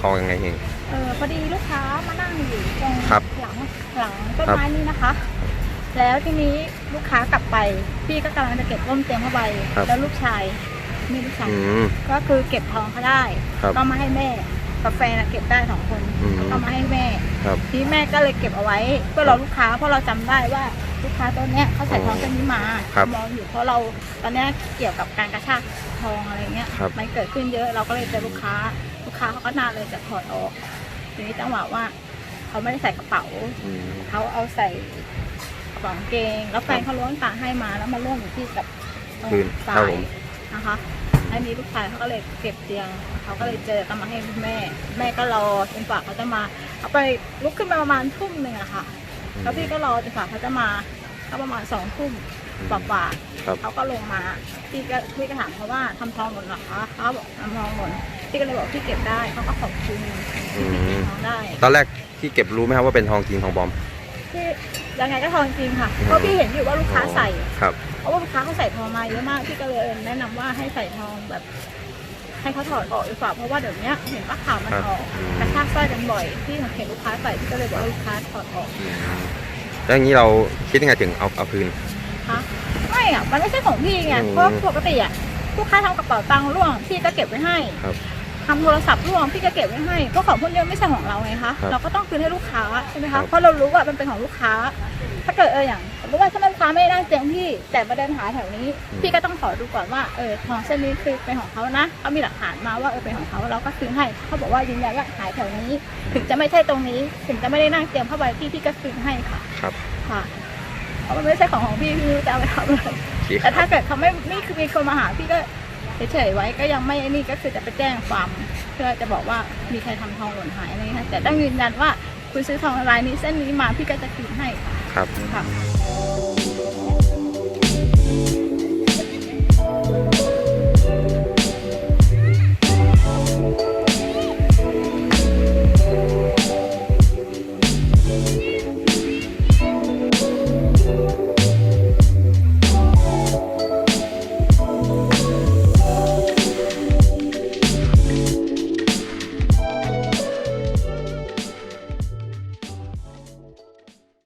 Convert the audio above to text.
ทองยังไงเอง เออพอดีลูกค้ามานั่งอยู่ตรงครับหลังหลังต้นไม้นี่นะคะ แล้วทีนี้ลูกค้ากลับไป พี่ก็กำลังจะเก็บร่มเตียงผ้าใบครับ แล้วลูกชายมีลูกชายอืม ก็คือเก็บทองเขาได้ ครับก็มาให้แม่กาแฟนะเก็บได้สองคนอืม ก็มาให้แม่ ครับ ทีนี้แม่ก็เลยเก็บเอาไว้เพื่อรอลูกค้าเพราะเราจำได้ว่า ลูกค้าตัวเนี้ยเขาใส่ทองเส้นนี้มาครับมองอยู่เพราะเราตอนเนี้ยเกี่ยวกับการกระชากทองอะไรเงี้ยครับ มันเกิดขึ้นเยอะเราก็เลยเจอลูกค้า ลูกค้าเขาก็น่าเลยจะถอดออกทีนี้จังหวะว่าเขาไม่ได้ใส่กระเป๋า อืม เขาเอาใส่กระเป๋ากางเกง แล้วแฟนเขาล้วงตาให้มาแล้วมาล่วงอยู่ที่กับตรงคืนสาครับยผม นะคะอันนี้ลูกชายเขาก็เลยเก็บเตียง เขาก็เลยเจอก็มาให้แม่ แม่ก็รอจนกว่าเขาจะมา เอาไปลุกขึ้นมาประมาณทุ่มหนึ่งอะค่ะ แล้วพี่ก็รอจนกว่าเขาจะมาก็ประมาณสองทุ่มกว่าครับ ๆเขาก็ลงมาพี่ก็พี่ก็ถามเขาว่าทำทองหล่นเหรอคะเขาบอกทำทองหล่นพี่ก็เลยบอกพี่เก็บได้เขาก็ขอบคุณที่พี่เก็บทองได้ตอนแรกที่เก็บรู้ไหมครับว่าเป็นทองจริงทองปลอม พี่ยังไงก็ทองจริงค่ะเพราะพี่เห็นอยู่ว่าลูกค้าใส่ ครับ เพราะว่าลูกค้าเขาใส่ทองมาเยอะมากพี่ก็เลยแนะนำว่าให้ใส่ทองแบบ ให้เขาถอดออกดีกว่าเพราะว่าเดี๋ยวนี้เห็นว่าข่าวมันครับออกอืม กระชากสร้อยกันบ่อยที่เห็นลูกค้าใส่พี่ก็เลยบอกว่าลูกค้าถอดออกอืมแล้วอย่างนี้เราคิดยังไงถึงเอาเอาคืน คะไม่อะมันไม่ใช่ของพี่ไงอืม เพราะปกติอะลูกค้าทำกระเป๋าตังค์ร่วงพี่ก็เก็บไว้ให้ครับ ทำโทรศัพท์ร่วงพี่ก็เก็บไว้ให้เพราะของพวกนี้ไม่ใช่ของเราไงคะครับเราก็ต้องคืนให้ลูกค้าใช่ไหมครัคะบ เพราะเรารู้ว่ามันเป็นของลูกค้า ถ้าเกิดเอออย่างสมมติว่าถ้าลูกค้าไม่ได้นั่งเตียงพี่ แต่มาเดินหาแถวนี้ พี่ก็ต้องขอดูก่อนว่าเออทองเส้นนี้คือเป็นของเขานะเขามีหลักฐานมาว่าเออเป็นของเขาเราก็คืนให้เขาบอกว่ายืนยันว่าขายแถวนี้ ถึงจะไม่ใช่ตรงนี้ ถึงจะไม่ได้นั่งเตียงผ้าใบพี่พี่ก็คืนให้ค่ะครับค่ะเพราะมันไม่ใช่ของของพี่พี่ไม่รู้จะเอาไปทำอะไรโอเคคแต่รับถ้าเกิดเขาไม่ไม่คือมีคนมาหาพี่ก็เฉยๆไว้ก็ยังไม่นี่ก็คือจะไปแจ้งความ เพื่อจะบอกว่ามีใครทำทองหล่นหายอะไรเงี้ยค่ะแต่ต้องยืนยันว่า คุณซื้อทองลายนี้เส้นนี้มาพี่ก็จะคืนให้ครับค่ะ